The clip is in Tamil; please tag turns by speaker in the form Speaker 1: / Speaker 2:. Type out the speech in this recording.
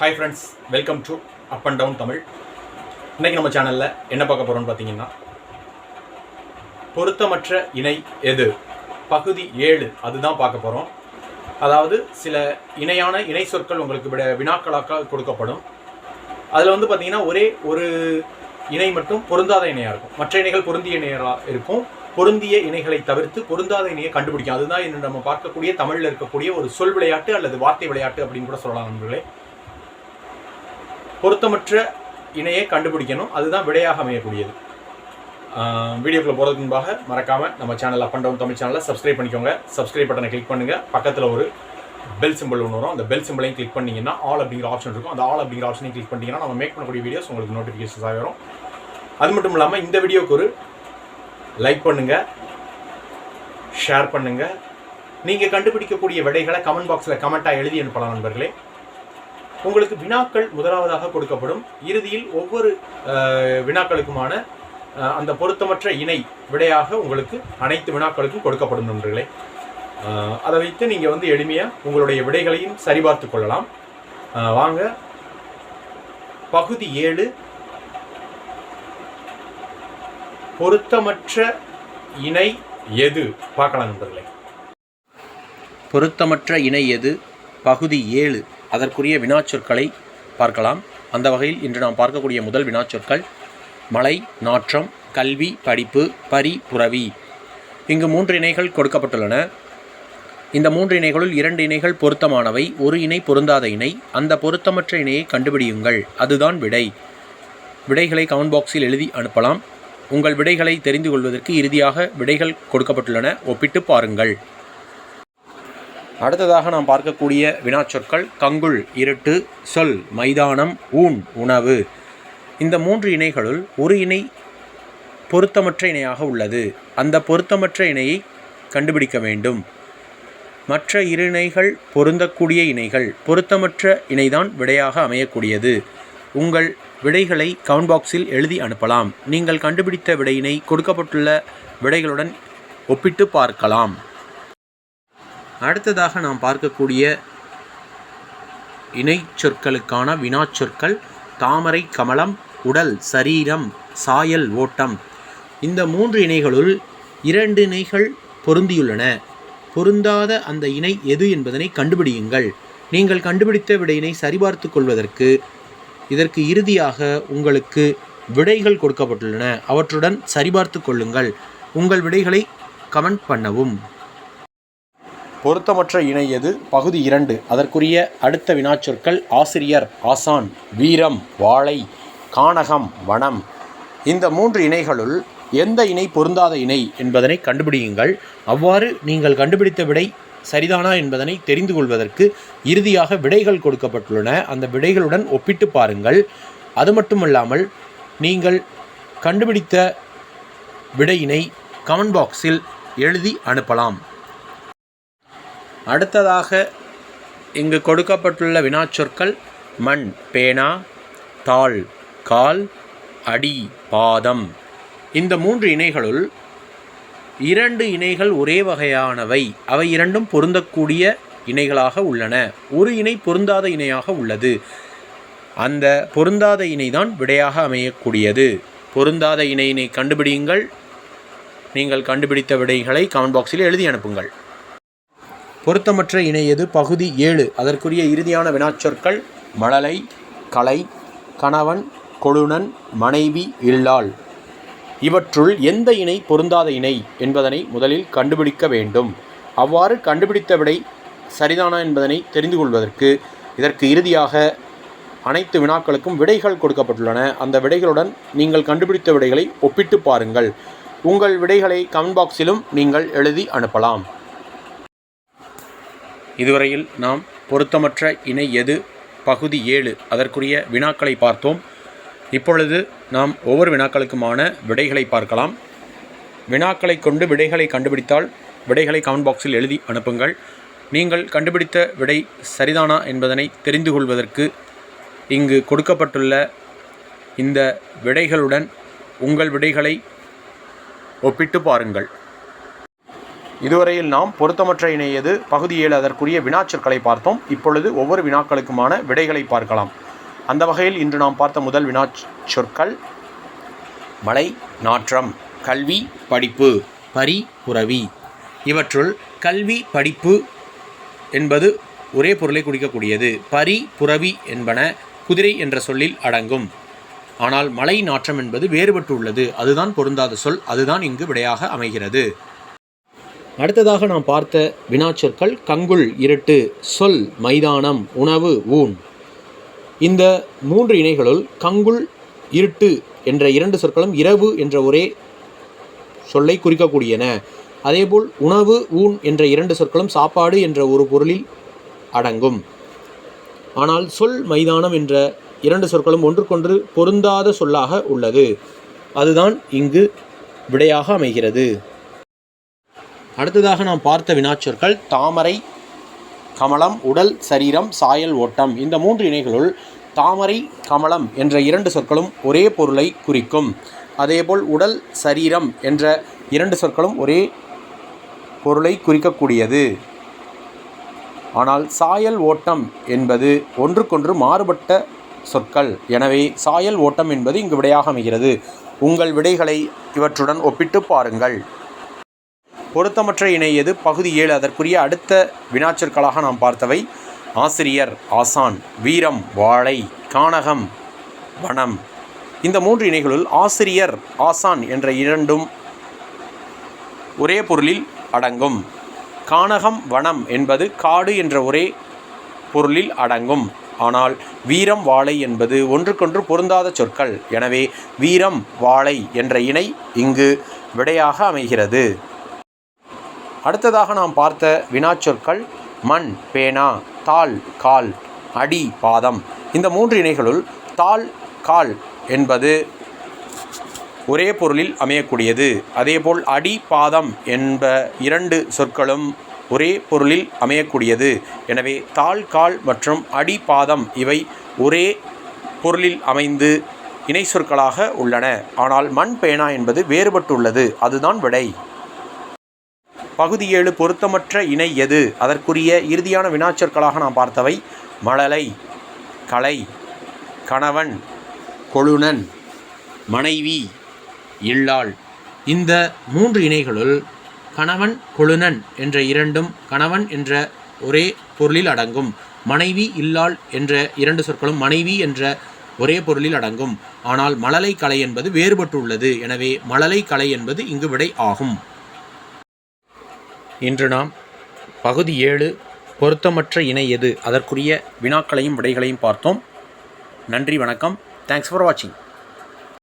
Speaker 1: Hi friends welcome to up and down Tamil இன்றைக்கி நம்ம சேனலில் என்ன பார்க்க போகிறோம்னு பார்த்தீங்கன்னா பொருத்தமற்ற இணை எது? பகுதி ஏழு அதுதான் பார்க்க போகிறோம் அதாவது சில இணையான இணை சொற்கள் உங்களுக்கு விட வினாக்களாக கொடுக்கப்படும். அதில் வந்து பார்த்தீங்கன்னா ஒரே ஒரு இணை மட்டும் பொருந்தாத இணையாக இருக்கும். மற்ற இணைகள் பொருந்திய இணையாக இருக்கும். பொருந்திய இணைகளை தவிர்த்து பொருந்தாத இணையை கண்டுபிடிக்கும் அதுதான் இன்று நம்ம பார்க்கக்கூடிய தமிழில் இருக்கக்கூடிய ஒரு சொல் விளையாட்டு அல்லது வார்த்தை விளையாட்டு அப்படின்னு கூட சொல்லலாம் நண்பர்களே. பொருத்தமற்ற இணையை கண்டுபிடிக்கணும். அதுதான் விடையாக அமையக்கூடியது. வீடியோக்குள்ளே போகிறதுக்கு முன்பாக மறக்காமல் நம்ம channel up and down Tamil சேனலை சப்ஸ்கிரைப் பண்ணிக்கோங்க. சப்ஸ்கிரைப் பட்டனை கிளிக் பண்ணுங்கள் பக்கத்தில் ஒரு பெல் சிம்பிள் ஒன்று வரும். அந்த பெல் சிம்பிளையும் கிளிக் பண்ணிங்கன்னா ஆல் அப்படிங்கிற ஆப்ஷன் இருக்கும். அந்த ஆல் அப்படிங்கிற ஆப்ஷனையும் கிளிக் பண்ணிங்கன்னா நம்ம மேக் பண்ணக்கூடிய வீடியோஸ் உங்களுக்கு நோட்டிஃபிகேஷன்ஸாக வரும். அது மட்டும் இல்லாமல் இந்த வீடியோக்கு ஒரு லைக் பண்ணுங்கள் ஷேர் பண்ணுங்கள் நீங்கள் கண்டுபிடிக்கக்கூடிய விடைகளை கமெண்ட் பாக்ஸில் கமெண்ட்டாக எழுதி அனுப்பலாம் நண்பர்களே. உங்களுக்கு வினாக்கள் முதலாவதாக கொடுக்கப்படும். இறுதியில் ஒவ்வொரு வினாக்களுக்குமான அந்த பொருத்தமற்ற இணை விடையாக உங்களுக்கு அனைத்து வினாக்களுக்கும் கொடுக்கப்படும் நண்பர்களே. அதை வைத்து நீங்கள் வந்து எளிமையாக உங்களுடைய விடைகளையும் சரிபார்த்து கொள்ளலாம். வாங்க. பகுதி ஏழு. பொருத்தமற்ற இணை எது? பார்க்கலாம் நண்பர்களே.
Speaker 2: பொருத்தமற்ற இணை எது? பகுதி ஏழு. அதற்குரிய வினாச்சொற்களை பார்க்கலாம். அந்த வகையில் இன்று நாம் பார்க்கக்கூடிய முதல் வினாச்சொற்கள் மலை நாற்றம் கல்வி படிப்பு பரி புரவி. இங்கு மூன்று இணைகள் கொடுக்கப்பட்டுள்ளன. இந்த மூன்று இணைகளுள் இரண்டு இணைகள் பொருத்தமானவை. ஒரு இணை பொருந்தாத இணை. அந்த பொருத்தமற்ற இணையை கண்டுபிடியுங்கள். அதுதான் விடை. விடைகளை கமெண்ட் பாக்ஸில் எழுதி அனுப்பலாம். உங்கள் விடைகளை தெரிந்து கொள்வதற்கு இறுதியாக விடைகள் கொடுக்கப்பட்டுள்ளன. ஒப்பிட்டு பாருங்கள். அடுத்ததாக நாம் பார்க்கக்கூடிய வினாச்சொற்கள். கங்குள் இருட்டு சொல் மைதானம் ஊன் உணவு. இந்த மூன்று இணைகளுள் ஒரு இணை பொருத்தமற்ற இணையாக உள்ளது. அந்த பொருத்தமற்ற இணையை கண்டுபிடிக்க வேண்டும். மற்ற இரு இணைகள் பொருந்தக்கூடிய இணைகள். பொருத்தமற்ற இணைதான் விடையாக அமையக்கூடியது. உங்கள் விடைகளை கவுண்ட் பாக்ஸில் எழுதி அனுப்பலாம். நீங்கள் கண்டுபிடித்த விடையினை கொடுக்கப்பட்டுள்ள விடைகளுடன் ஒப்பிட்டு பார்க்கலாம். அடுத்ததாக நாம் பார்க்கக்கூடிய இணை சொற்களுக்கான வினாச்சொற்கள் தாமரை கமலம் உடல் சரீரம் சாயல் ஓட்டம். இந்த மூன்று இணைகளுள் இரண்டு இணைகள் பொருந்தியுள்ளன. பொருந்தாத அந்த இணை எது என்பதனை கண்டுபிடியுங்கள். நீங்கள் கண்டுபிடித்த விடையினை சரிபார்த்து கொள்வதற்கு இதற்கு இறுதியாக உங்களுக்கு விடைகள் கொடுக்கப்பட்டுள்ளன. அவற்றுடன் சரிபார்த்து கொள்ளுங்கள். உங்கள் விடைகளை கமெண்ட் பண்ணவும். பொருத்தமற்ற இணை எது? பகுதி இரண்டு. அதற்குரிய அடுத்த வினாச்சொற்கள் ஆசிரியர் ஆசான் வீரம் வாழை கானகம் வனம். இந்த மூன்று இணைகளுள் எந்த இணை பொருந்தாத இணை என்பதனை கண்டுபிடியுங்கள். அவ்வாறு நீங்கள் கண்டுபிடித்த விடை சரிதானா என்பதனை தெரிந்து கொள்வதற்கு இறுதியாக விடைகள் கொடுக்கப்பட்டுள்ளன. அந்த விடைகளுடன் ஒப்பிட்டு பாருங்கள். அது மட்டுமல்லாமல் நீங்கள் கண்டுபிடித்த விடையினை கமெண்ட் பாக்ஸில் எழுதி அனுப்பலாம். அடுத்ததாக இங்கு கொடுக்கப்பட்டுள்ள வினாச்சொற்கள் மண் பேனா தாள் கால் அடி பாதம். இந்த மூன்று இணைகளுள் இரண்டு இணைகள் ஒரே வகையானவை. அவை இரண்டும் பொருந்தக்கூடிய இணைகளாக உள்ளன. ஒரு இணை பொருந்தாத இணையாக உள்ளது. அந்த பொருந்தாத இணைதான் விடையாக அமையக்கூடியது. பொருந்தாத இணையினை கண்டுபிடியுங்கள். நீங்கள் கண்டுபிடித்த விடைகளை கமெண்ட் பாக்ஸில் எழுதி அனுப்புங்கள். பொருத்தமற்ற இணையது பகுதி ஏழு. அதற்குரிய இறுதியான வினாச்சொற்கள் மழலை கலை கணவன் கொழுனன் மனைவி இல்லாள். இவற்றுள் எந்த இணை பொருந்தாத இணை என்பதனை முதலில் கண்டுபிடிக்க வேண்டும். அவ்வாறு கண்டுபிடித்த விடை சரிதானா என்பதனை தெரிந்து கொள்வதற்கு இதற்கு இறுதியாக அனைத்து வினாக்களுக்கும் விடைகள் கொடுக்கப்பட்டுள்ளன. அந்த விடைகளுடன் நீங்கள் கண்டுபிடித்த விடைகளை ஒப்பிட்டு பாருங்கள். உங்கள் விடைகளை கமெண்ட் பாக்ஸிலும் நீங்கள் எழுதி அனுப்பலாம். இதுவரையில் நாம் பொருத்தமற்ற இணை எது? பகுதி ஏழு. அதற்குரிய வினாக்களை பார்த்தோம். இப்பொழுது நாம் ஒவ்வொரு வினாக்களுக்குமான விடைகளை பார்க்கலாம். வினாக்களை கொண்டு விடைகளை கண்டுபிடித்தால் விடைகளை கமெண்ட் பாக்ஸில் எழுதி அனுப்புங்கள். நீங்கள் கண்டுபிடித்த விடை சரிதானா என்பதனை தெரிந்து கொள்வதற்கு இங்கு கொடுக்கப்பட்டுள்ள இந்த விடைகளுடன் உங்கள் விடைகளை ஒப்பிட்டு பாருங்கள். இதுவரையில் நாம் பொருத்தமற்ற இணையது பகுதியில் பகுதி ஏழு அதற்குரிய வினாச்சொற்களை பார்த்தோம். இப்பொழுது ஒவ்வொரு வினாக்களுக்குமான விடைகளை பார்க்கலாம். அந்த வகையில் இன்று நாம் பார்த்த முதல் வினாச்சொற்கள் மலை நாற்றம் கல்வி படிப்பு பரி புரவி. இவற்றுள் கல்வி படிப்பு என்பது ஒரே பொருளை குறிக்கக்கூடியது. பரி புரவி என்பன குதிரை என்ற சொல்லில் அடங்கும். ஆனால் மலை நாற்றம் என்பது வேறுபட்டு உள்ளது. அதுதான் பொருந்தாத சொல் அதுதான் இங்கு விடையாக அமைகிறது. அடுத்ததாக நாம் பார்த்த வினாச்சொற்கள் கங்குல் இருட்டு சொல் மைதானம் உணவு ஊன். இந்த மூன்று இணைகளுள் கங்குள் இருட்டு என்ற இரண்டு சொற்களும் இரவு என்ற ஒரே சொல்லை குறிக்கக்கூடியன. அதேபோல் உணவு ஊன் என்ற இரண்டு சொற்களும் சாப்பாடு என்ற ஒரு பொருளில் அடங்கும். ஆனால் சொல் மைதானம் என்ற இரண்டு சொற்களும் ஒன்றுக்கொன்று பொருந்தாத சொல்லாக உள்ளது. அதுதான் இங்கு விடையாக அமைகிறது. அடுத்ததாக நாம் பார்த்த வினாச்சொற்கள் தாமரை கமலம் உடல் சரீரம் சாயல் ஓட்டம். இந்த மூன்று இணைகளுள் தாமரை கமலம் என்ற இரண்டு சொற்களும் ஒரே பொருளை குறிக்கும். அதேபோல் உடல் சரீரம் என்ற இரண்டு சொற்களும் ஒரே பொருளை குறிக்கக்கூடியது. ஆனால் சாயல் ஓட்டம் என்பது ஒன்றுக்கொன்று மாறுபட்ட சொற்கள். எனவே சாயல் ஓட்டம் என்பது இங்கு விடையாக அமைகிறது. உங்கள் விடைகளை இவற்றுடன் ஒப்பிட்டு பாருங்கள். பொருத்தமற்ற இணையது பகுதி ஏழு. அதற்குரிய அடுத்த வினாச்சொற்களாக நாம் பார்த்தவை. ஆசிரியர் ஆசான் வீரம் வாழை கானகம் வனம். இந்த மூன்று இணைகளுள் ஆசிரியர் ஆசான் என்ற இரண்டும் ஒரே பொருளில் அடங்கும். கானகம் வனம் என்பது காடு என்ற ஒரே பொருளில் அடங்கும். ஆனால் வீரம் வாழை என்பது ஒன்றுக்கொன்று பொருந்தாத சொற்கள். எனவே வீரம் வாழை என்ற இணை இங்கு விடையாக அமைகிறது. அடுத்ததாக நாம் பார்த்த வினாச்சொற்கள் மண் பேனா தாள் கால் அடி பாதம். இந்த மூன்று இணைகளுள் தாள் கால் என்பது ஒரே பொருளில் அமையக்கூடியது. அதேபோல் அடி பாதம் என்ப இரண்டு சொற்களும் ஒரே பொருளில் அமையக்கூடியது. எனவே தாள் கால் மற்றும் அடி பாதம் இவை ஒரே பொருளில் அமைந்து இணை சொற்களாக உள்ளன. ஆனால் மண் பேனா என்பது வேறுபட்டுள்ளது. அதுதான் விடை. பகுதி ஏழு பொருத்தமற்ற இணை எது? அதற்குரிய இறுதியான வினாச்சொற்களாக நாம் பார்த்தவை. மழலை கலை கணவன் கொழுனன் மனைவி இல்லாள். இந்த மூன்று இணைகளுள் கணவன் கொழுனன் என்ற இரண்டும் கணவன் என்ற ஒரே பொருளில் அடங்கும். மனைவி இல்லாள் என்ற இரண்டு சொற்களும் மனைவி என்ற ஒரே பொருளில் அடங்கும். ஆனால் மழலை கலை என்பது வேறுபட்டுள்ளது. எனவே மழலை கலை என்பது இங்கு விடை ஆகும். இன்று நாம் பகுதி ஏழு பொருத்தமற்ற இணை எது? அதற்குரிய வினாக்களையும் விடைகளையும் பார்த்தோம். நன்றி வணக்கம். தேங்க்ஸ் ஃபார் வாட்சிங்